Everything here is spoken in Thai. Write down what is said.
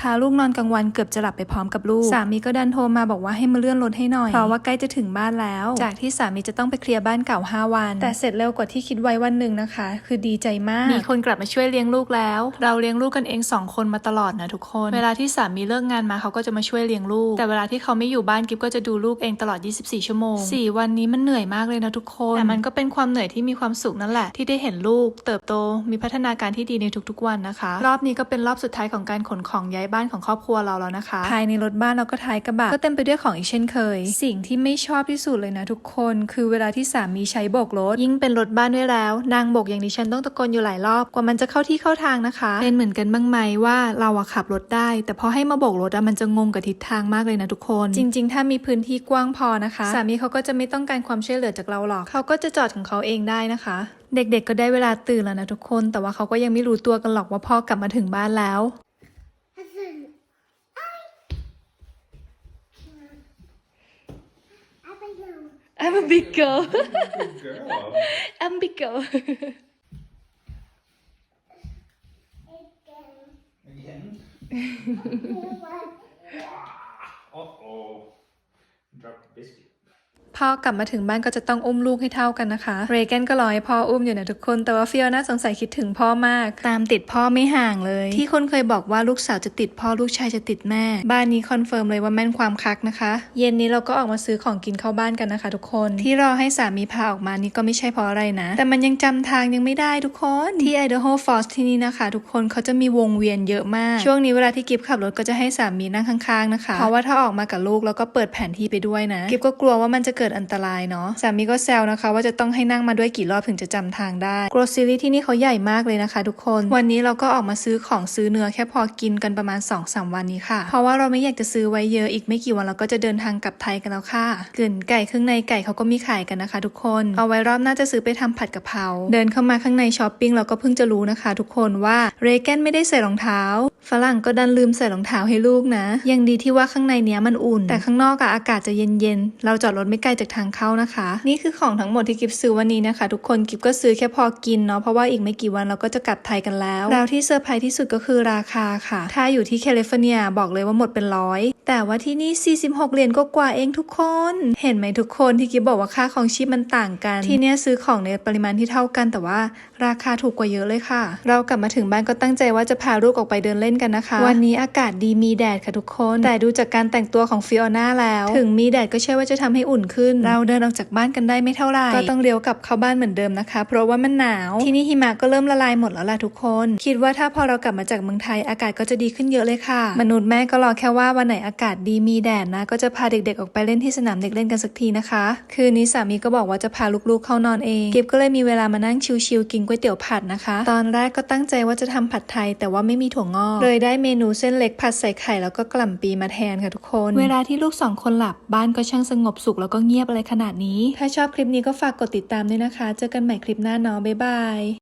พาลูกนอนกลางวันเกือบจะหลับไปพร้อมกับลูก สามีก็ดันโทรมาบอกว่าให้มาเลื่อนรถให้หน่อย เพราะว่าใกล้จะถึงบ้านแล้ว จากที่สามีจะต้องไปเคลียร์บ้านเก่า 5 วัน แต่เสร็จเร็วกว่าที่คิดไว้วันหนึ่งนะคะ คือดีใจมาก มีคนกลับมาช่วยเลี้ยงลูกแล้ว เราเลี้ยงลูกกันเองสองคนมาตลอดนะทุกคน เวลาที่สามีเลิกงานมาเขาก็จะมาช่วยเลี้ยงลูก แต่เวลาที่เขาไม่อยู่บ้านกิฟก็จะดูลูกเองตลอด 24 ชั่วโมง 4 วันนี้มันเหนื่อยมากเลยนะทุกคน แต่มันก็เป็นความเหนื่อยที่มีความสุขนั่นแหละ ที่ได้เห็นลูก เติบโต มีพัฒนาการที่ดีในทุกๆวันนะคะ รอบนี้ก็เป็นรอบสุดท้ายของการขนของย้ายบ้านของครอบครัวเราแล้วนะคะ ภายในรถบ้านเราก็ท้ายกระบะก็เต็มไปด้วยของอีกเช่นเคย สิ่งที่ไม่ชอบที่สุดเลยนะทุกคน คือเวลาที่สามีใช้โบกรถ ยิ่งเป็นรถบ้านด้วยแล้ว นางโบกอย่างดิฉันต้องตะโกนอยู่หลายรอบกว่ามันจะเข้าที่เข้าทางนะคะ เป็นเหมือนกันบ้างไหมว่าเราอะขับรถได้ แต่พอให้มาโบกรถอะมันจะงงกับทิศทางมากเลยนะทุกคน จริง ๆ ถ้ามีพื้นที่กว้างพอนะคะ สามีเขาก็จะไม่ต้องการความช่วยเหลือจากเราหรอก เขาก็จะจอดของเขาเองได้นะคะเด็กๆ ก็ได้เวลาตื่นแล้วนะทุกคน แต่ว่าเขาก็ยังไม่รู้ตัวกันหรอกว่าพ่อกลับมาถึงบ้านแล้ว I'm a big girl Good girl. I'm a big girl Again. Uh oh. Dropped the biscuit. พ่อกลับมาถึงบ้านก็จะต้องอุ้มลูกให้เท่ากันนะคะเรแกนก็รอให้พ่ออุ้มอยู่นะทุกคน แต่ว่าฟิโอน่าสงสัยคิดถึงพ่อมาก ตามติดพ่อไม่ห่างเลย ที่คนเคยบอกว่าลูกสาวจะติดพ่อลูกชายจะติดแม่ บ้านนี้คอนเฟิร์มเลยว่าแม่นความคักนะคะ เย็นนี้เราก็ออกมาซื้อของกินเข้าบ้านกันนะคะ ทุกคนที่รอให้สามีพาออกมานี่ก็ไม่ใช่เพราะอะไรนะ แต่มันยังจำทางยังไม่ได้ทุกคนที่ไอเดโฮฟอสที่นี่นะคะ ทุกคนเขาจะมีวงเวียนเยอะมาก ช่วงนี้เวลาที่กิฟขับรถก็จะให้สามีนั่งข้างๆนะคะ เพราะว่าถ้าออกมากับลูกแล้วก็เปิดแผนที่ไปด้วยนะ กิฟก็กลัวว่ามันจะเกิดอันตรายเนาะสามีก็แซวนะคะ ว่าจะต้องให้นั่งมาด้วยกี่รอบถึงจะจำทางได้โกรซิลี่ที่นี่เขาใหญ่มากเลยนะคะ ทุกคน วันนี้เราก็ออกมาซื้อของซื้อเนื้อแค่พอกินกันประมาณ2อสวันนี้ค่ะ เพราะว่าเราไม่อยากจะซื้อไว้เยอะอีกไม่กี่วันเราก็จะเดินทางกลับไทยกันแล้วค่ะกลิ่นไก่เครื่องในไก่เขาก็มีขายกันนะคะ ทุกคนเอาไว้รอบหน้าจะซื้อไปทำผัดกะเพราเดินเข้ามาข้างในช้อปปิ้งเราก็เพิ่งจะรู้นะคะ ทุกคนว่าเรแกนไม่ได้ใส่รองเท้าฝรั่งก็ดันลืมใส่รองเท้าให้ลูกนะ ยังดีที่ว่าข้างในเนี้ยมันอุ่น แต่ข้างนอกอะอากาศจะเย็นๆ เราจอดรถไม่ไกลจากทางเข้านะคะ นี่คือของทั้งหมดที่กิฟซื้อวันนี้นะคะ ทุกคนกิฟก็ซื้อแค่พอกินเนาะเพราะว่าอีกไม่กี่วันเราก็จะกลับไทยกันแล้วแล้วที่เซอร์ไพรส์ที่สุดก็คือราคาค่ะ ถ้าอยู่ที่แคลิฟอร์เนียบอกเลยว่าหมดเป็นร้อยแต่ว่าที่นี่ 46 เหรียญก็กว่าเองทุกคน เห็นไหมทุกคนที่กิฟบอกว่าค่าของชีพมันต่างกัน ที่เนี้ยซื้อของในปริมาณที่เท่ากัน แต่ว่าราคาถูกกว่าเยอะเลยค่ะ เรากลับมาถึงบ้านก็ตั้งใจว่าจะพาลูกออกไปเดินเล่นกันนะคะ วันนี้อากาศดีมีแดดค่ะทุกคน แต่ดูจากการแต่งตัวของฟิโอน่าแล้ว ถึงมีแดดก็ใช่ว่าจะทำให้อุ่นขึ้น เราเดินออกจากบ้านกันได้ไม่เท่าไหร่ ก็ต้องเลี้ยวกลับเข้าบ้านเหมือนเดิมนะคะ เพราะว่ามันหนาว ที่นี่หิมะก็เริ่มละลายหมดแล้วล่ะทุกคน คิดว่าถ้าพอเรากลับมาจากเมืองไทยอากาศก็จะดีขึ้นเยอะเลยค่ะ มนุษย์แม่ก็รอแค่ว่าวันไหนอากาศดีมีแดดนะ ก็จะพาเด็กๆออกไปเล่นที่สนามเด็กเล่นกันสักทีนะคะ คืนนี้สามีก็บอกว่าจะพาลูกๆเข้านอนเองกิฟก็เลยมีเวลามานั่งชิลๆกินก๋วยเตี๋ยวผัดนะคะ ตอนแรกก็ตั้งใจว่าจะทำผัดไทย แต่ว่าไม่มีถั่วงอกเลยได้เมนูเส้นเล็กผัดใส่ไข่แล้วก็กล่ำปีมาแทนค่ะทุกคน เวลาที่ลูกสองคนหลับบ้านก็ช่างสงบสุขแล้วก็เงียบอะไรขนาดนี้ ถ้าชอบคลิปนี้ก็ฝากกดติดตามด้วยนะคะ เจอกันใหม่คลิปหน้าเนาะบ๊ายบาย